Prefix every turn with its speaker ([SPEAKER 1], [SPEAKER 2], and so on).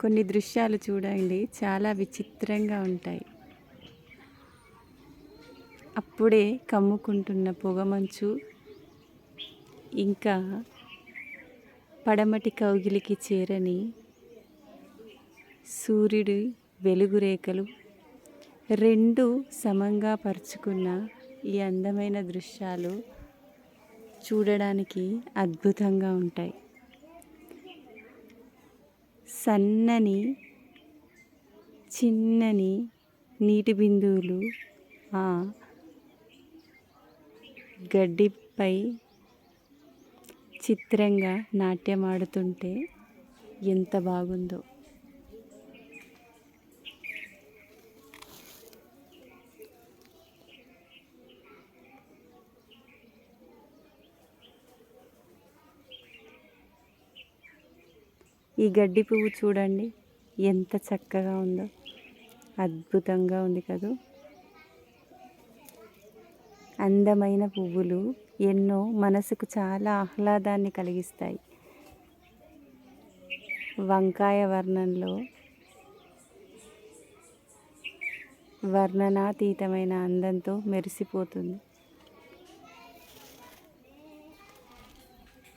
[SPEAKER 1] కొన్ని దృశ్యాలు చూడండి. చాలా విచిత్రంగా ఉంటాయి. అప్పుడే కమ్ముకుంటున్న పొగమంచు ఇంకా పడమటి కౌగిలికి చేరని సూర్యుడి వెలుగు రేఖలు రెండు సమంగా పరుచుకున్న ఈ అందమైన దృశ్యాలు చూడడానికి అద్భుతంగా ఉంటాయి. సన్నని చిన్నని నీటి బిందువులు ఆ గడ్డిపై చిత్రంగా నాట్యమాడుతుంటే ఎంత బాగుందో. ఈ గడ్డి పువ్వు చూడండి ఎంత చక్కగా ఉందో. అద్భుతంగా ఉంది కదూ. అందమైన పువ్వులు ఎన్నో మనసుకు చాలా ఆహ్లాదాన్ని కలిగిస్తాయి. వంకాయ వర్ణంలో వర్ణనాతీతమైన అందంతో మెరిసిపోతుంది.